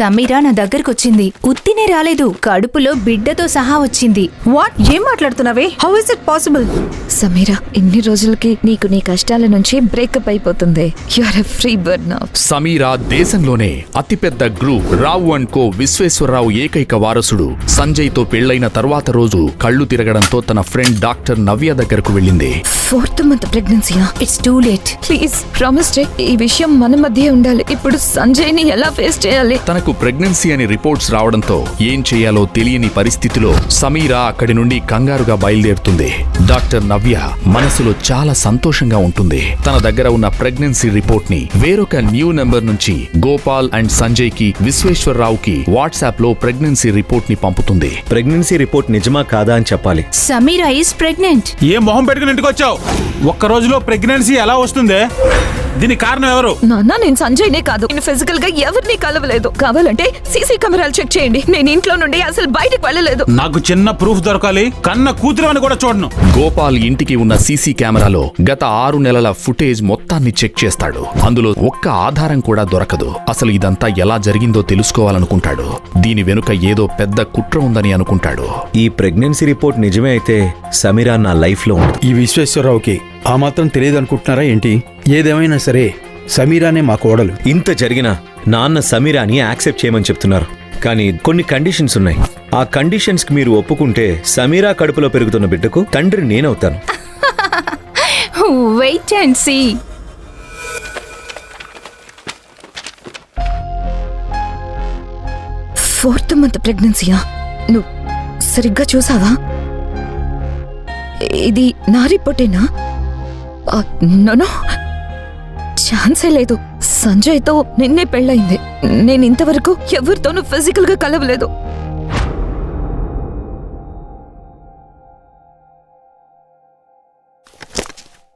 సమీర నా దగ్గరకొచ్చింది. ఉత్తినే రాలేదు. కడుపులో బిడ్డతో సహా వచ్చింది. వాట్ ఏం మాట్లాడుతున్నావే? How is it possible Sameera ఇన్ని రోజులకి నీకు నీ కష్టాల నుంచి బ్రేకప్ అయిపోతుంది. You are a free bird now Sameera దేశంలోనే అతిపెద్ద group Rao and co Vishweshwararao ఏకైక వారసుడు. సంజయ్తో పెళ్ళైన తర్వాత రోజు కళ్ళు తిరగడంతో తన ఫ్రెండ్ డాక్టర్ నవ్య దగ్గరకు వెళ్ళింది. Fourth month ప్రెగ్నెన్సీయా it's too late please promise ఈ విషయం మన మధ్య ఉండాలి. ఇప్పుడు సంజయ్ని ఎలా ఫేస్ చేయాలి? తనకు ప్రెగ్నెన్సీ అని రిపోర్ట్స్ రావడంతో ఏం చేయాలో తెలియని పరిస్థితిలో సమీరా అక్కడి నుండి కంగారుగా బయలుదేరుతుంది. డాక్టర్ నవ్య మనసులో చాలా సంతోషంగా ఉంటుంది. తన దగ్గర ఉన్న ప్రెగ్నెన్సీ రిపోర్ట్ని వేరొక న్యూ నెంబర్ నుంచి గోపాల్ అండ్ సంజయ్కి విశ్వేశ్వరరావుకి వాట్సాప్లో ప్రెగ్నెన్సీ రిపోర్ట్ని పంపుతుంది. ప్రెగ్నెన్సీ రిపోర్ట్ నిజమా కాదా అని చెప్పాలి. Sameera is pregnant. ఏ మొహం పెట్టుకుని ఇంటికి వచ్చావు? ఒక్క రోజులో ప్రెగ్నెన్సీ ఎలా వస్తుంది? దీనికి కారణం ఎవరు? నాన్న నేను సంజయ్ నే కాదు. నేను ఫిజికల్గా ఎవరిని కలవలేదు. కావాలంటే సీసీ కెమెరాలు చెక్ చేయండి. నేను ఇంట్లో నుండి అసలు బయటకు వెళ్ళలేదు. నాకు చిన్న ప్రూఫ్ దొరకాలి కన్న కూతురు అని కూడా చూడను. గోపాల్ ఇంటికి ఉన్న సీసీ కెమెరాలో గత ఆరు నెలల ఫుటేజ్ మొత్తాన్ని చెక్ చేస్తాడు. అందులో ఒక్క ఆధారం కూడా దొరకదు. అసలు ఇదంతా ఎలా జరిగిందో తెలుసుకోవాలనుకుంటాడు. దీని వెనుక ఏదో పెద్ద కుట్ర ఉందని అనుకుంటాడు. ఈ ప్రెగ్నెన్సీ రిపోర్ట్ నిజమే అయితే సమీరా నా లైఫ్లో ఉండదు ఈ విశ్వేశ్వరరావుకి ఆ మాత్రం తెలియదు అనుకుంటున్నారా ఏంటి? ఏదేమైనా సరే సమీరానే మా కోడలు. ఇంత జరిగినా నాన్న సమీరాని యాక్సెప్ట్ చేయమని చెప్తున్నారు. కానీ కొన్ని కండిషన్స్ ఉన్నాయి. ఆ కండిషన్స్కి మీరు ఒప్పుకుంటే సమీరా కడుపులో పెరుగుతున్న బిడ్డకు తండ్రి నేనవుతాను. Wait and see fourth month ప్రెగ్నెన్సీయా? నువ్వు సరిగ్గా చూసావా? ఇది నా రిపోర్టేనా? నోనో ఛాన్సే లేదు. సంజయ్తో నిన్నే పెళ్ళయింది. నేను ఇంతవరకు ఎవరితోనూ ఫిజికల్గా కలవలేదు.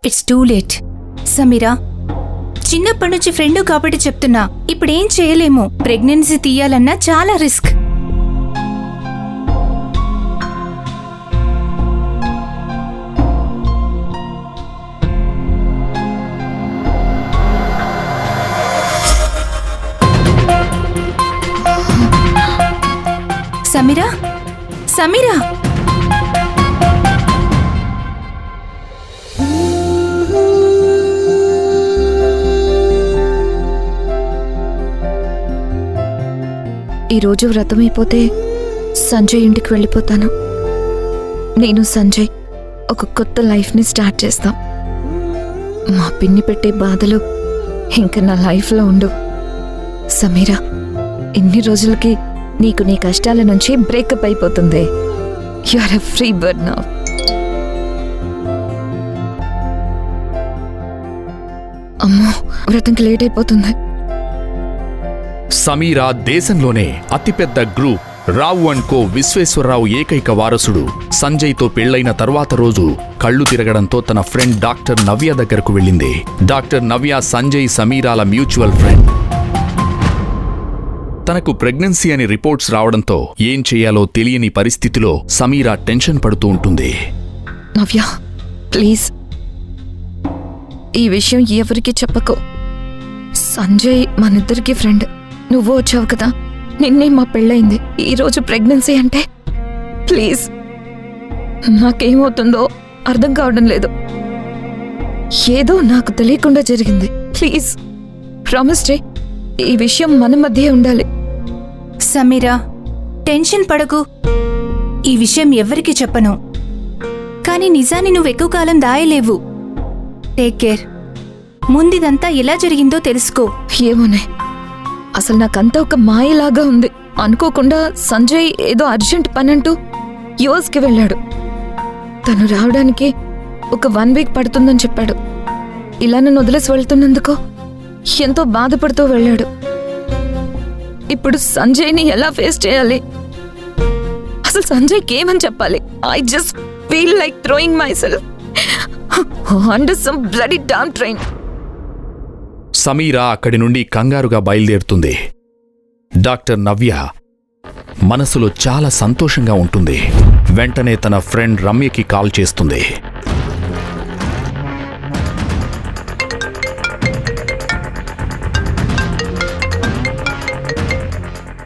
ఇట్స్ టూ లేట్ సమీరా చిన్నప్పటి నుంచి ఫ్రెండ్ కాబట్టి చెప్తున్నా. ఇప్పుడేం చేయలేము. ప్రెగ్నెన్సీ తీయాలన్నా చాలా రిస్క్. సమీరా? సమీరా? ఈరోజు వ్రతం అయిపోతే సంజయ్ ఇంటికి వెళ్ళిపోతాను. నేను సంజయ్ ఒక కొత్త లైఫ్ని స్టార్ట్ చేస్తాం. మా పిన్ని పెట్టే బాధలు ఇంకా నా లైఫ్లో ఉండు సమీరా ఇన్ని రోజులకి నీకు నీ కష్టాల నుంచి బ్రేకప్ అయిపోతుంది. You are a free bird నా అమ్మో వ్రతంకి లేట్ అయిపోతుంది. సమీరా దేశంలోనే అతిపెద్ద group Rao and co Vishweshwararao ఏకైక వారసుడు. సంజయ్తో పెళ్ళైన తర్వాత రోజు కళ్ళు తిరగడంతో తన ఫ్రెండ్ డాక్టర్ నవ్య దగ్గరకు వెళ్ళింది. డాక్టర్ నవ్య సంజయ్ సమీరాల మ్యూచువల్ ఫ్రెండ్. తనకు ప్రెగ్నెన్సీ అని రిపోర్ట్స్ రావడంతో ఏం చేయాలో తెలియని పరిస్థితిలో సమీరా టెన్షన్ పడుతూ ఉంటుంది. నవ్య ప్లీజ్. ఈ విషయం ఎవరికి చెప్పకు. సంజయ్ మనిద్దరికి ఫ్రెండ్ నువ్వు వచ్చావు కదా? నిన్నే మా పెళ్ళయింది. ఈరోజు ప్రెగ్నెన్సీ అంటే? ప్లీజ్. నాకేమవుతుందో అర్థం కావడం లేదు. ఏదో నాకు తెలియకుండా జరిగింది. ప్లీజ్. ప్రామిస్ చే ఈ విషయం మన మధ్య ఉండాలి. సమీరా టెన్షన్ పడకు. ఈ విషయం ఎవ్వరికి చెప్పను. కానీ నిజాన్ని నువ్వు ఎక్కువ కాలం దాయలేవు. Take care. ముందిదంతా ఎలా జరిగిందో తెలుసుకో. ఏమోనే. అసలు నాకంతా ఒక మాయలాగా ఉంది. అనుకోకుండా సంజయ్ ఏదో అర్జెంట్ పనంటూ యుఎస్కి వెళ్ళాడు. తను రావడానికి ఒక వన్ వీక్ పడుతుందని చెప్పాడు. ఇలా నన్ను వదిలేసి వెళ్తున్నందుకు ఎంతో బాధపడుతూ వెళ్ళాడు. ఇప్పుడు సంజయ్ని ఎలా ఫేస్ చేయాలి? అసలు సంజయ్కి ఏమని చెప్పాలి? I just feel like throwing myself under some bloody damn train Sameera అక్కడి నుండి కంగారుగా బయలుదేరుతుంది. డాక్టర్ నవ్య మనసులో చాలా సంతోషంగా ఉంటుంది. వెంటనే తన ఫ్రెండ్ రమ్యకి కాల్ చేస్తుంది.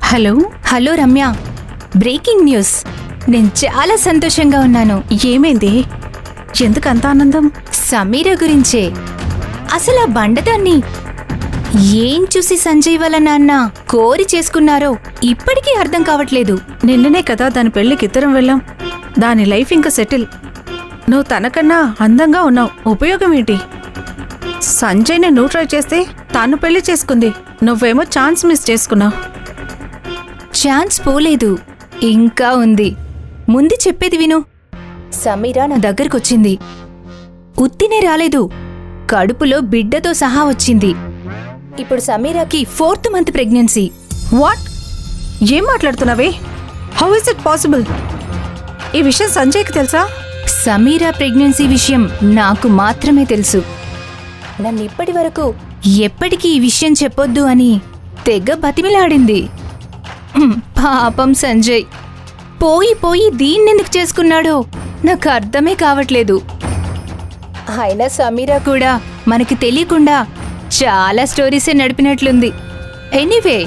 Hello? Hello Ramya. Breaking news. నేను చాలా సంతోషంగా ఉన్నాను. ఏమైంది? ఎందుకు అంత ఆనందం? సమీర గురించే. అసలు ఆ బండదాన్ని ఏం చూసి సంజయ్ వాళ్ళ నాన్న కోరి చేసుకున్నారో ఇప్పటికీ అర్థం కావట్లేదు. నిన్ననే కదా దాని పెళ్ళికి ఇద్దరం వెళ్ళాం. దాని లైఫ్ ఇంకా సెటిల్. నువ్వు తనకన్నా అందంగా ఉన్నావు. ఉపయోగం ఏంటి? సంజయ్ని నువ్వు ట్రై చేస్తే తాను పెళ్ళి చేసుకుంది. నువ్వేమో ఛాన్స్ మిస్ చేసుకున్నావు. ఛాన్స్ పోలేదు. ఇంకా ఉంది. ముందు చెప్పేది విను. సమీర నా దగ్గరకొచ్చింది. ఉత్తినే రాలేదు. కడుపులో బిడ్డతో సహా వచ్చింది. ఇప్పుడు సమీరాకి ఫోర్త్ మంత్ ప్రెగ్నెన్సీ. వాట్? ఏం మాట్లాడుతున్నావే? హౌ ఇస్ ఇట్ పాసిబుల్ ఈ విషయం సంజయ్కి తెలుసా? సమీరా ప్రెగ్నెన్సీ విషయం నాకు మాత్రమే తెలుసు. నన్ను ఇప్పటి వరకు ఎప్పటికీ ఈ విషయం చెప్పొద్దు అని తెగ బతిమిలాడింది. పాపం సంజయ్. పోయి పోయి దీన్నెందుకు చేసుకున్నాడో నాకు అర్థమే కావట్లేదు. అయినా సమీరా కూడా మనకి తెలియకుండా చాలా స్టోరీసే నడిపినట్లుంది. ఎనీవే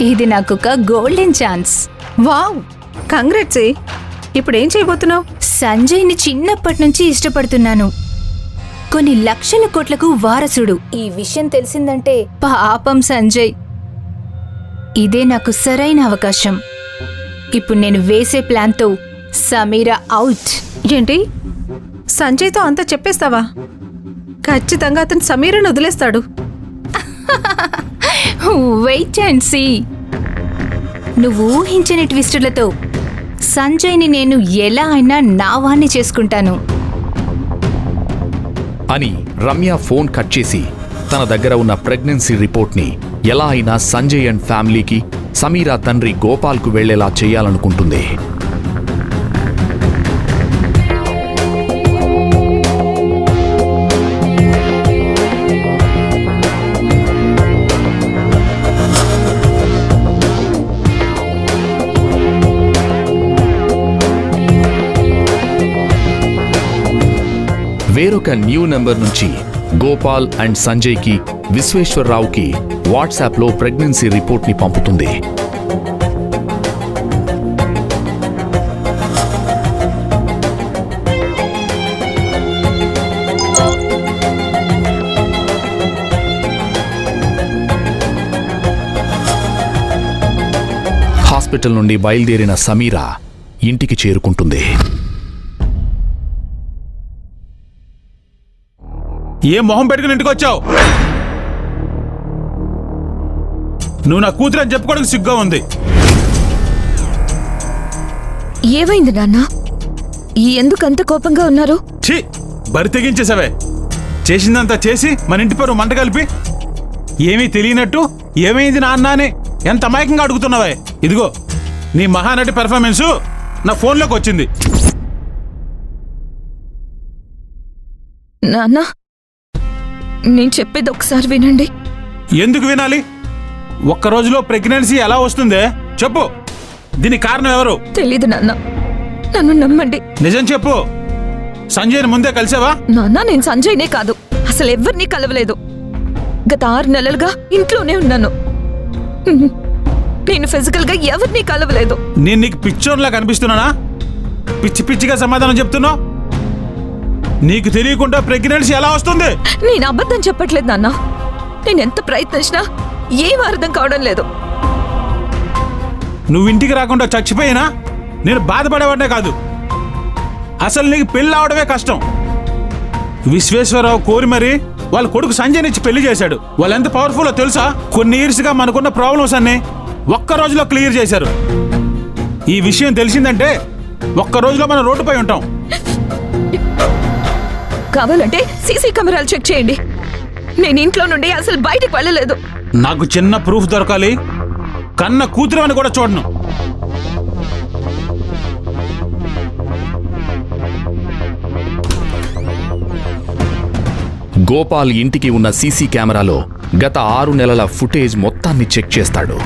ఇది నాకొక గోల్డెన్ ఛాన్స్. Wow congrats. ఇప్పుడు ఏం చేయబోతున్నావు? సంజయ్ని చిన్నప్పటి నుంచి ఇష్టపడుతున్నాను. కొన్ని లక్షల కోట్లకు వారసుడు. ఈ విషయం తెలిసిందంటే పాపం సంజయ్. ఇదే నాకు సరైన అవకాశం. ఇప్పుడు నేను వేసే ప్లాన్తో సమీరా అవుట్. ఏంటి? సంజయ్తో అంతా చెప్పేస్తావా? ఖచ్చితంగా అతను సమీరను వదిలేస్తాడు. వెయిట్ అండ్ సీ నువ్వు ఊహించని ట్విస్టులతో సంజయ్ని నేను ఎలా అయినా నా వాణ్ణి చేసుకుంటాను. అని రమ్య ఫోన్ కట్ చేసి తన దగ్గర ఉన్న ప్రెగ్నెన్సీ రిపోర్ట్ని ఎలా అయినా సంజయ్ అండ్ ఫ్యామిలీకి సమీరా తండ్రి గోపాల్కు వెళ్ళేలా చేయాలనుకుంటుంది. వేరొక న్యూ నెంబర్ నుంచి గోపాల్ అండ్ సంజయ్కి విశ్వేశ్వరరావుకి వాట్సాప్లో ప్రెగ్నెన్సీ రిపోర్ట్ని పంపుతుంది. హాస్పిటల్ నుండి బయలుదేరిన సమీరా ఇంటికి చేరుకుంటుంది. ఏ మొహం పెట్టుకుని ఇంటికి వచ్చావు? నువ్వు నా కూతురు అని చెప్పుకోవడానికి సిగ్గా ఉంది. ఏమైంది నాన్న? ఎందుకు అంత కోపంగా ఉన్నారు? ఛీ! బరి తెగించేసావే చేసిందంతా చేసి మన ఇంటి పేరు మంట కలిపి. ఏమీ తెలియనట్టు ఏమైంది నాన్న అని ఎంత అమాయకంగా అడుగుతున్నావే? ఇదిగో నీ మహానటి పెర్ఫార్మెన్సు నా ఫోన్లోకి వచ్చింది. నాన్న నేను చెప్పేది ఒకసారి వినండి. ఎందుకు వినాలి? ఒక్క రోజులో ప్రెగ్నెన్సీ ఎలా వస్తుందే? చెప్పు. దీనికి కారణం ఎవరు? తెలీదు నాన్న. నన్ను నమ్మండి. నిజం చెప్పు. సంజయ్ని ముందే కలిసావా? నాన్న నేను సంజయ్నే కాదు. అసలు ఎవరిని కలవలేదు. గత ఆరు నెలలుగా ఇంట్లోనే ఉన్నాను. నేను ఫిజికల్గా ఎవరిని కలవలేదు. నేను నీకు పిచ్చోన్లా కనిపిస్తున్నానా? పిచ్చి పిచ్చిగా సమాధానం చెప్తున్నావు? నీకు తెలియకుండా ప్రెగ్నెన్సీ ఎలా వస్తుంది? నేను అబద్ధం చెప్పట్లేదు నాన్న. నేను ఎంత ప్రయత్నించినా ఏం అర్థం కావడం లేదు. నువ్వు ఇంటికి రాకుండా చచ్చిపోయినా నేను బాధపడేవాడే కాదు. అసలు నీకు పెళ్ళి అవడమే కష్టం. విశ్వేశ్వరరావు కోరి మరి వాళ్ళ కొడుకు సంజయ్ ఇచ్చి పెళ్ళి చేశాడు. వాళ్ళు ఎంత పవర్ఫుల్లో తెలుసా? కొన్ని ఇయర్స్గా మనకున్న ప్రాబ్లమ్స్ అన్ని ఒక్క రోజులో క్లియర్ చేశారు. ఈ విషయం తెలిసిందంటే ఒక్క రోజులో మనం రోడ్డుపై ఉంటాం. కావాలంటే సీసీ కెమెరాలు చెక్ చేయండి. నేను ఇంట్లో నుండి అసలు బయటికి వెళ్ళలేదు. నాకు చిన్న ప్రూఫ్ దొరకాలి. కన్న కూతురు అని కూడా చూడను. గోపాల్ ఇంటికి ఉన్న సీసీ కెమెరాలో గత ఆరు నెలల ఫుటేజ్ మొత్తాన్ని చెక్ చేస్తాడు.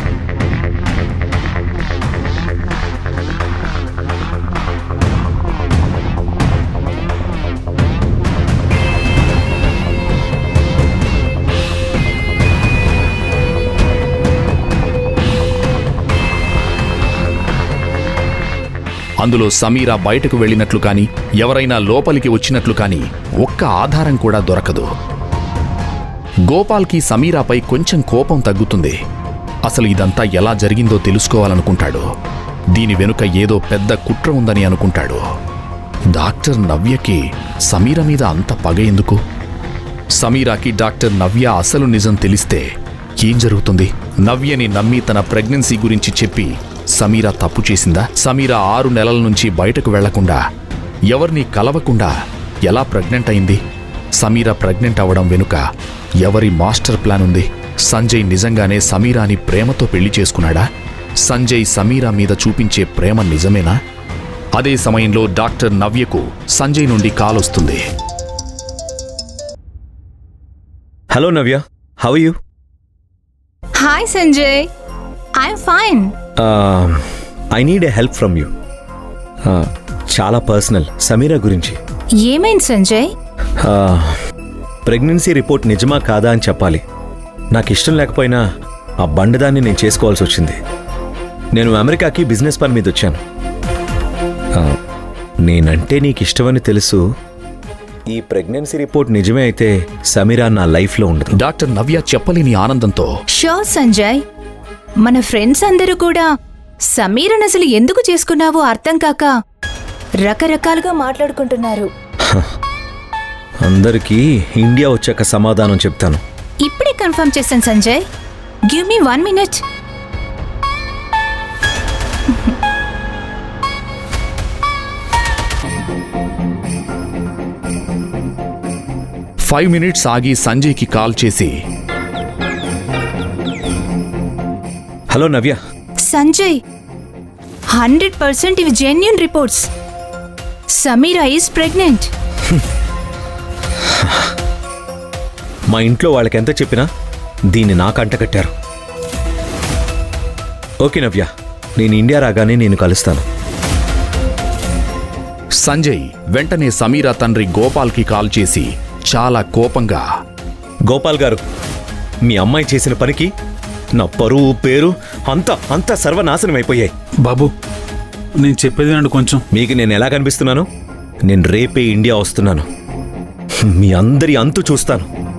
అందులో సమీరా బయటకు వెళ్ళినట్లు కాని ఎవరైనా లోపలికి వచ్చినట్లు కాని ఒక్క ఆధారం కూడా దొరకదు. గోపాల్కి సమీరాపై కొంచెం కోపం తగ్గుతుంది. అసలు ఇదంతా ఎలా జరిగిందో తెలుసుకోవాలనుకుంటాడు. దీని వెనుక ఏదో పెద్ద కుట్ర ఉందని అనుకుంటాడు. డాక్టర్ నవ్యకి సమీర మీద అంత పగ ఎందుకు? సమీరాకి డాక్టర్ నవ్య అసలు నిజం తెలిస్తే ఏం జరుగుతుంది? నవ్యని నమ్మి తన ప్రెగ్నెన్సీ గురించి చెప్పి సమీరా తప్పు చేసిందా? సమీరా ఆరు నెలల నుంచి బయటకు వెళ్ళకుండా ఎవరిని కలవకుండా ఎలా ప్రెగ్నెంట్ అయింది? సమీరా ప్రెగ్నెంట్ అవ్వడం వెనుక ఎవరి మాస్టర్ ప్లాన్ ఉంది? సంజయ్ నిజంగానే సమీరాని ప్రేమతో పెళ్ళి చేసుకున్నాడా? సంజయ్ సమీరా మీద చూపించే ప్రేమ నిజమేనా? అదే సమయంలో డాక్టర్ నవ్యకు సంజయ్ నుండి కాల్ వస్తుంది. Hello Navya how you hi Sanjay. I'm fine I need a help from you చాలా పర్సనల్ సమీరా గురించి. ఏమైంది సంజయ్? ప్రెగ్నెన్సీ రిపోర్ట్ నిజమా కాదా అని చెప్పాలి. నాకు ఇష్టం లేకపోయినా ఆ బండదాన్ని నేను చేసుకోవాల్సి వచ్చింది. నేను అమెరికాకి బిజినెస్ పని మీద వచ్చాను. ఆ, నేనంటే నీకు ఇష్టమని తెలుసు. ఈ ప్రెగ్నెన్సీ రిపోర్ట్ నిజమే అయితే సమీరా నా లైఫ్లో ఉండదు. డాక్టర్ నవ్య చెప్పలేని ఆనందంతో షూర్ సంజయ్. మన ఫ్రెండ్స్ అందరూ కూడా సమీరన్ అసలు ఎందుకు చేసుకున్నావో అర్థం కాక రకరకాలుగా మాట్లాడుకుంటున్నారు. అందరికీ ఇండియా వచ్చాక సమాధానం చెప్తాను. ఇప్పుడే కన్ఫర్మ్ చేశాను Sanjay. Give me one minute five minutes ఆగి సంజయ్కి కాల్ చేసి hello Navya. Sanjay hundred percent ఇవి genuine reports Sameera is pregnant మా ఇంట్లో వాళ్ళకి ఎంత చెప్పినా దీన్ని నాకు అంటకట్టారు ఓకే నవ్య నేను ఇండియా రాగానే నేను కలుస్తాను. సంజయ్ వెంటనే సమీరా తండ్రి గోపాల్కి కాల్ చేసి చాలా కోపంగా గోపాల్ గారు మీ అమ్మాయి చేసిన పనికి నా పరువు పేరు అంతా అంతా సర్వనాశనం అయిపోయాయి. బాబు నేను చెప్పేది వినండి కొంచెం. మీకు నేను ఎలా కనిపిస్తున్నాను? నేను రేపే ఇండియా వస్తున్నాను. మీ అందరి అంతు చూస్తాను.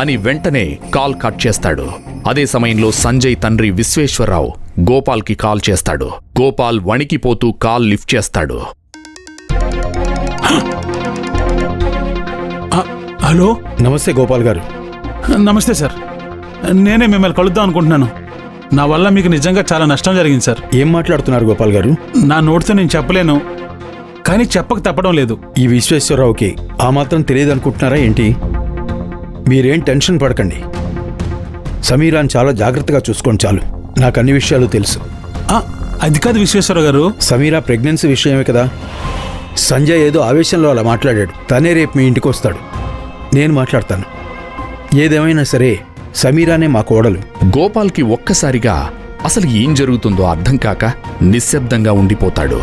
అని వెంటనే కాల్ కట్ చేస్తాడు. అదే సమయంలో సంజయ్ తండ్రి విశ్వేశ్వరరావు గోపాల్కి కాల్ చేస్తాడు. గోపాల్ వణికిపోతూ కాల్ లిఫ్ట్ చేస్తాడు. హలో? నమస్తే గోపాల్ గారు. నమస్తే సార్. నేనే మిమ్మల్ని కలుద్దాం అనుకుంటున్నాను. నా వల్ల మీకు నిజంగా చాలా నష్టం జరిగింది సార్. ఏం మాట్లాడుతున్నారు గోపాల్ గారు? నా నోటితో నేను చెప్పలేను కానీ చెప్పక తప్పడం లేదు. ఈ విశ్వేశ్వరరావుకి ఆ మాత్రం తెలియదు అనుకుంటున్నారా ఏంటి? మీరేం టెన్షన్ పడకండి. సమీరాన్ చాలా జాగ్రత్తగా చూసుకోండి చాలు. నాకు అన్ని విషయాలు తెలుసు. అది కాదు విశ్వేశ్వర గారు. సమీరా ప్రెగ్నెన్సీ విషయమే కదా? సంజయ్ ఏదో ఆవేశంలో అలా మాట్లాడాడు. తనే రేపు మీ ఇంటికి వస్తాడు. నేను మాట్లాడతాను. ఏదేమైనా సరే సమీరానే మా కోడలు. గోపాల్కి ఒక్కసారిగా అసలు ఏం జరుగుతుందో అర్థం కాక నిశ్శబ్దంగా ఉండిపోతాడు.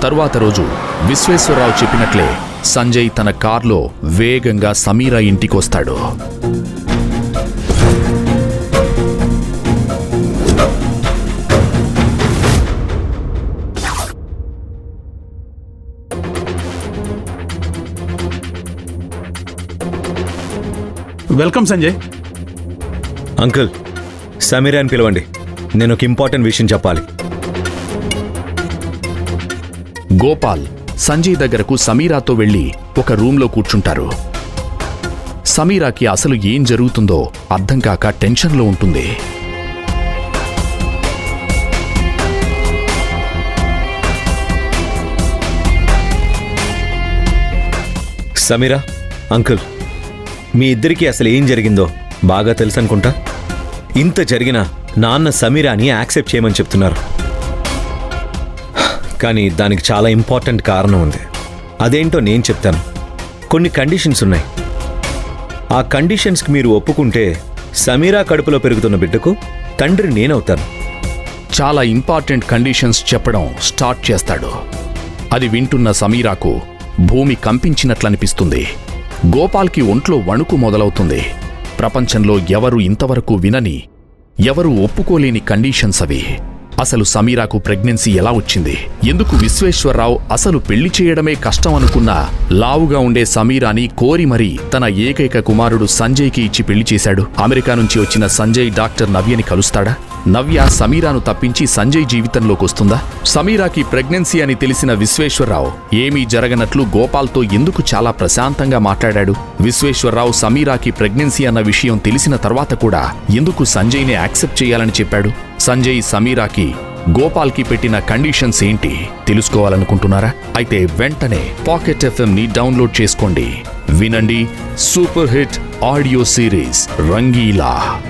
తరువాత రోజు విశ్వేశ్వరరావు చెప్పినట్లే సంజయ్ తన కార్లో వేగంగా సమీరా ఇంటికొస్తాడు. వెల్కమ్ సంజయ్. అంకుల్ సమీరా అని పిలవండి. నేను ఒక ఇంపార్టెంట్ విషయం చెప్పాలి. గోపాల్ సంజయ్ దగ్గరకు సమీరాతో వెళ్ళి ఒక రూంలో కూర్చుంటారు. సమీరాకి అసలు ఏం జరుగుతుందో అర్థం కాక టెన్షన్లో ఉంటుంది. సమీరా అంకుల్ మీ ఇద్దరికీ అసలు ఏం జరిగిందో బాగా తెలుసు అనుకుంటా ఇంత జరిగినా నాన్న సమీరాని యాక్సెప్ట్ చేయమని చెప్తున్నారు. కానీ దానికి చాలా ఇంపార్టెంట్ కారణం ఉంది. అదేంటో నేను చెప్తాను. కొన్ని కండిషన్స్ ఉన్నాయి. ఆ కండిషన్స్కి మీరు ఒప్పుకుంటే సమీరా కడుపులో పెరుగుతున్న బిడ్డకు తండ్రి నేనవుతాను. చాలా ఇంపార్టెంట్ కండిషన్స్ చెప్పడం స్టార్ట్ చేస్తాడు. అది వింటున్న సమీరాకు భూమి కంపించినట్లనిపిస్తుంది. గోపాల్కి ఒంట్లో వణుకు మొదలవుతుంది. ప్రపంచంలో ఎవరు ఇంతవరకు వినని ఎవరు ఒప్పుకోలేని కండిషన్స్ అవి. అసలు సమీరాకు ప్రెగ్నెన్సీ ఎలా వచ్చింది? ఎందుకు విశ్వేశ్వరరావు అసలు పెళ్ళి చేయడమే కష్టం అనుకున్న లావుగా ఉండే సమీరాని కోరి మరీ తన ఏకైక కుమారుడు సంజయ్కి ఇచ్చి పెళ్ళి చేశాడు? అమెరికా నుంచి వచ్చిన సంజయ్ డాక్టర్ నవ్యని కలుస్తాడా? నవ్య సమీరాను తప్పించి సంజయ్ జీవితంలోకి వస్తుందా? సమీరాకి ప్రెగ్నెన్సీ అని తెలిసిన విశ్వేశ్వరరావు ఏమీ జరగనట్లు గోపాల్తో ఎందుకు చాలా ప్రశాంతంగా మాట్లాడాడు? విశ్వేశ్వరరావు సమీరాకి ప్రెగ్నెన్సీ అన్న విషయం తెలిసిన తర్వాత కూడా ఎందుకు సంజయ్ని యాక్సెప్ట్ చేయాలని చెప్పాడు? సంజయ్ సమీరాకి గోపాల్కి పెట్టిన కండిషన్స్ ఏంటి తెలుసుకోవాలనుకుంటున్నారా? అయితే వెంటనే పాకెట్ ఎఫ్ఎంని డౌన్లోడ్ చేసుకోండి. వినండి super hit audio series Rangeela.